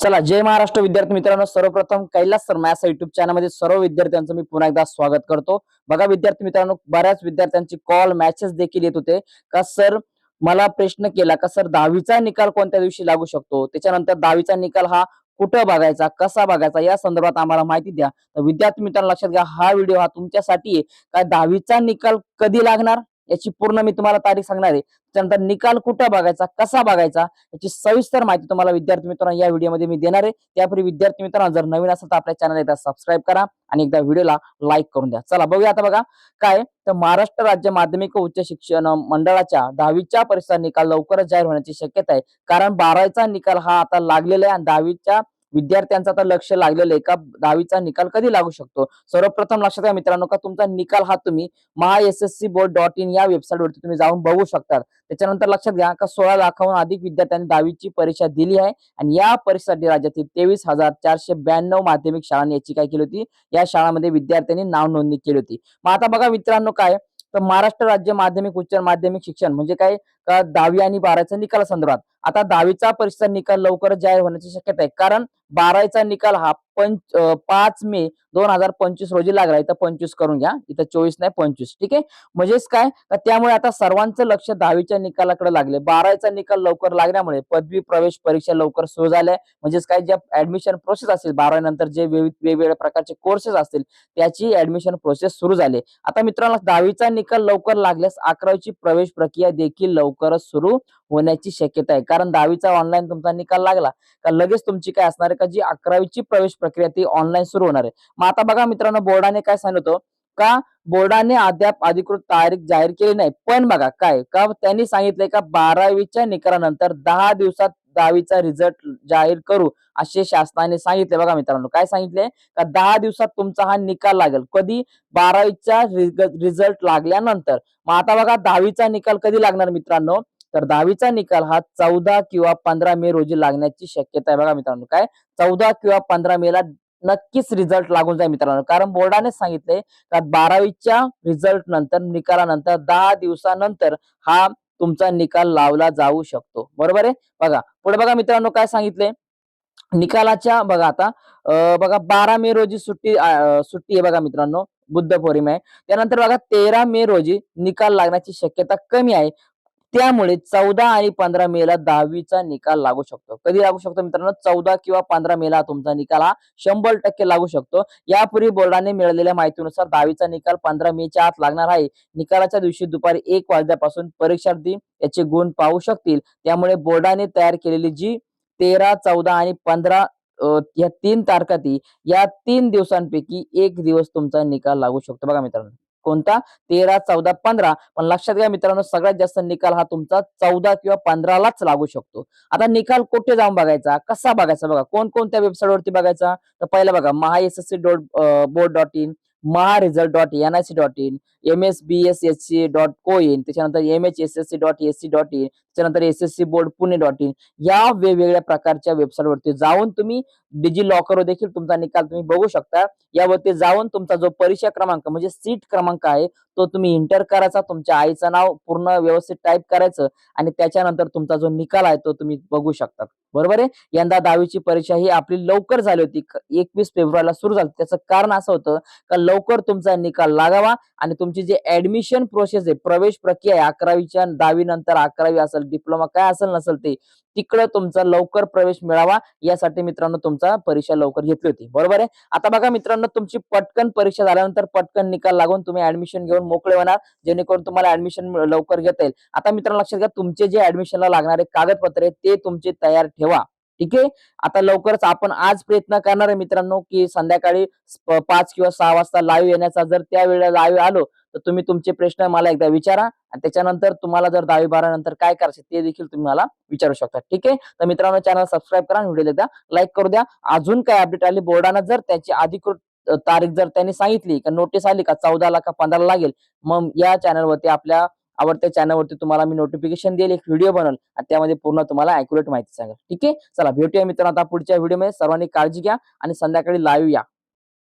चला जय महाराष्ट्र विद्यार्थी मित्रांनो. सर्वप्रथम कैलास सर मॅथ्स युट्यूब चॅनलमध्ये सर्व विद्यार्थ्यांचं मी पुन्हा एकदा स्वागत करतो. बघा विद्यार्थी मित्रांनो बऱ्याच विद्यार्थ्यांची कॉल मॅचेस देखील येत होते. का सर मला प्रश्न केला का सर दहावीचा निकाल कोणत्या दिवशी लागू शकतो? त्याच्यानंतर दहावीचा निकाल हा कुठं बघायचा कसा बघायचा या संदर्भात आम्हाला माहिती द्या. तर विद्यार्थी मित्रांनो लक्षात घ्या हा व्हिडिओ हा तुमच्यासाठी आहे. का दहावीचा निकाल कधी लागणार? याची पूर्ण मी तुम्हाला तारीख सांगणार आहे. त्यानंतर निकाल कुठं बघायचा कसा बघायचा याची सविस्तर माहिती तुम्हाला विद्यार्थी मित्रांनो या व्हिडिओमध्ये मी देणार आहे. त्यापूर्वी विद्यार्थी मित्रांनो जर नवीन असेल तर आपल्या चॅनल एकदा सबस्क्राईब करा आणि एकदा व्हिडिओला लाईक करून द्या. चला बघूया आता बघा. काय? तर महाराष्ट्र राज्य माध्यमिक उच्च शिक्षण मंडळाच्या दहावीच्या परीक्षा निकाल लवकरच जाहीर होण्याची शक्यता आहे. कारण बारावीचा निकाल हा आता लागलेला आहे आणि दहावीच्या विद्यार्थ्यांचं आता लक्ष लागलेलं आहे. का दहावीचा निकाल कधी लागू शकतो? सर्वप्रथम लक्षात घ्या मित्रांनो का तुमचा निकाल हा तुम्ही Maha S S C board dot in या वेबसाईट वरती तुम्ही जाऊन बघू शकता त्याच्यानंतर लक्षात घ्या का सोळा लाखाहून अधिक विद्यार्थ्यांनी दहावीची परीक्षा दिली आहे आणि या परीक्षेसाठी राज्यातील तेवीस हजार चारशे ब्याण्णव माध्यमिक शाळांनी याची काय केली होती? या शाळांमध्ये विद्यार्थ्यांनी नाव नोंदणी केली होती. मग आता बघा मित्रांनो काय? तर महाराष्ट्र राज्य माध्यमिक उच्च माध्यमिक शिक्षण म्हणजे काय? का दहावी आणि बारावीचा निकाल संदर्भात. आता दहावीचा परीक्षा निकाल लवकरच जाहीर होण्याची शक्यता आहे. कारण बारावीचा निकाल हा पंच पाच मे दोन हजार पंचवीस रोजी लागला. इथं पंचवीस करून घ्या. इथं चोवीस नाही पंचवीस. ठीक आहे? म्हणजेच काय? त्यामुळे आता सर्वांचं लक्ष दहावीच्या निकालाकडे लागले. बारावीचा निकाल लवकर लागल्यामुळे पदवी प्रवेश परीक्षा लवकर सुरू झाल्या. म्हणजेच काय? ज्या ऍडमिशन प्रोसेस असेल बारावी नंतर जे वेगवेगळ्या प्रकारचे कोर्सेस असतील त्याची ऍडमिशन प्रोसेस सुरू झाली. आता मित्रांनो दहावीचा निकाल लवकर लागल्यास अकरावीची प्रवेश प्रक्रिया देखील लवकर लवकरच सुरू होण्याची शक्यता आहे. कारण दहावीचा ऑनलाईन तुमचा निकाल लागला का लगेच तुमची काय असणार आहे का जी अकरावीची प्रवेश प्रक्रिया ती ऑनलाईन सुरू होणार आहे. मग आता बघा मित्रांनो बोर्डाने काय सांगितलं? का बोर्डाने अद्याप अधिकृत तारीख जाहीर केली नाही. पण बघा काय? का त्यांनी सांगितलंय का बारावीच्या निकालानंतर दहा दिवसात दहावीचा रिझल्ट जाहीर करू असे शासनाने सांगितले. बघा मित्रांनो काय सांगितले? का दहा दिवसात तुमचा हा निकाल लागेल. कधी? बारावीचा रिझल्ट लागल्यानंतर. मग आता बघा दहावीचा निकाल कधी लागणार मित्रांनो? तर दहावीचा निकाल हा चौदा किंवा पंधरा मे रोजी लागण्याची शक्यता आहे. बघा मित्रांनो काय? चौदा किंवा पंधरा मे ला नक्कीच रिझल्ट लागून जाईल मित्रांनो. कारण बोर्डाने सांगितले का बारावीच्या रिझल्ट नंतर निकालानंतर दहा दिवसानंतर हा तुमचा निकाल लावला जाऊ शकतो. बरोबर आहे? बघा पुढे बघा मित्रांनो काय सांगितले निकालाच्या बघा आता बघा बारा मे रोजी सुट्टी सुट्टी आहे बघा मित्रांनो बुद्ध पौर्णिमा आहे. त्यानंतर बघा तेरा मे रोजी निकाल लागण्याची शक्यता कमी आहे. त्यामुळे चौदा आणि पंधरा मे ला दहावीचा निकाल लागू शकतो. कधी लागू शकतो मित्रांनो? चौदा किंवा पंधरा मेला तुमचा निकाल हा शंभर टक्के लागू शकतो. यापूर्वी बोर्डाने मिळालेल्या माहितीनुसार दहावीचा निकाल पंधरा मेच्या आत लागणार आहे. निकालाच्या दिवशी दुपारी एक वाजल्यापासून परीक्षार्थी याचे गुण पाहू शकतील. त्यामुळे बोर्डाने तयार केलेली जी तेरा चौदा आणि पंधरा या तीन तारखाती या तीन दिवसांपैकी एक दिवस तुमचा निकाल लागू शकतो. बघा मित्रांनो. कोणता? तेरा चौदा पंधरा. पण लक्षात घ्या मित्रांनो सगळ्यात जास्त निकाल हा तुमचा चौदा किंवा पंधरालाच लागू शकतो. आता निकाल कुठे जाऊन बघायचा? कसा बघायचा? बघा कोणकोणत्या वेबसाईटवरती बघायचा? तर पहिला बघा Maha S S C dot board dot in Maha result dot N I C dot in M S B S S C dot co in त्याच्यानंतर M H S S C dot S C dot in त्यानंतर S S C board Pune dot in या वेगवेगळ्या प्रकारच्या website वरती जाऊन तुम्ही डिजी लॉकरवर देखील तुमचा निकाल तुम्ही बघू शकता. यावरती जाऊन तुमचा जो परीक्षा क्रमांक म्हणजे सीट क्रमांक आहे तो तुम्ही इंटर करायचा. तुमच्या आईचं नाव पूर्ण व्यवस्थित टाईप करायचं आणि त्याच्यानंतर तुमचा जो निकाल आहे तो तुम्ही बघू शकता. बरोबर आहे? यंदा दहावीची परीक्षा ही आपली लवकर झाली होती. एकवीस फेब्रुवारीला सुरू झाली. त्याचं कारण असं होतं का लवकर तुमचा निकाल लागावा आणि तुमची जी ऍडमिशन प्रोसेस आहे प्रवेश प्रक्रिया आहे अकरावीच्या दहावी नंतर अकरावी असेल डिप्लोमा काय असेल नसेल ते तिकडं तुमचा लवकर प्रवेश मिळावा यासाठी मित्रांनो तुमचा परीक्षा लवकर घेतली होती. बरोबर आहे? आता बघा मित्रांनो तुमची पटकन परीक्षा झाल्यानंतर पटकन निकाल लागून तुम्ही ऍडमिशन घेऊन मोकळे होणार जेणेकरून तुम्हाला ऍडमिशन लवकर घेता येईल. आता मित्रांनो लक्षात घ्या तुमचे जे ऍडमिशनला लागणारे कागदपत्र ते तुमचे तयार ठेवा. ठीक आहे? आता लवकरच आपण आज प्रयत्न करणार आहे मित्रांनो की संध्याकाळी पाच किंवा सहा वाजता लाईव्ह येण्याचा. जर त्यावेळेला लाईव्ह आलो तर तुम्ही तुमचे प्रश्न मला एकदा विचारा आणि त्याच्यानंतर तुम्हाला जर दहावी बारा नंतर काय करायचं ते देखील तुम्ही मला विचारू शकता. ठीक आहे? तर मित्रांनो चॅनल सबस्क्राईब करा व्हिडिओ एकदा लाईक करू द्या. अजून काय अपडेट आली बोर्डानं जर त्याची अधिकृत तारीख जर त्यांनी सांगितली का नोटीस आली का चौदाला का पंधराला लागेल मग या चॅनलवरती आपल्या आवडत्या चॅनलवरती तुम्हाला मी नोटिफिकेशन देईल एक व्हिडिओ बनवल आणि त्यामध्ये पूर्ण तुम्हाला अॅक्युरेट माहिती सांगेल. ठीक आहे? चला भेटूया मित्रांनो आता पुढच्या व्हिडिओमध्ये सर्वांनी काळजी घ्या आणि संध्याकाळी लाईव्ह या.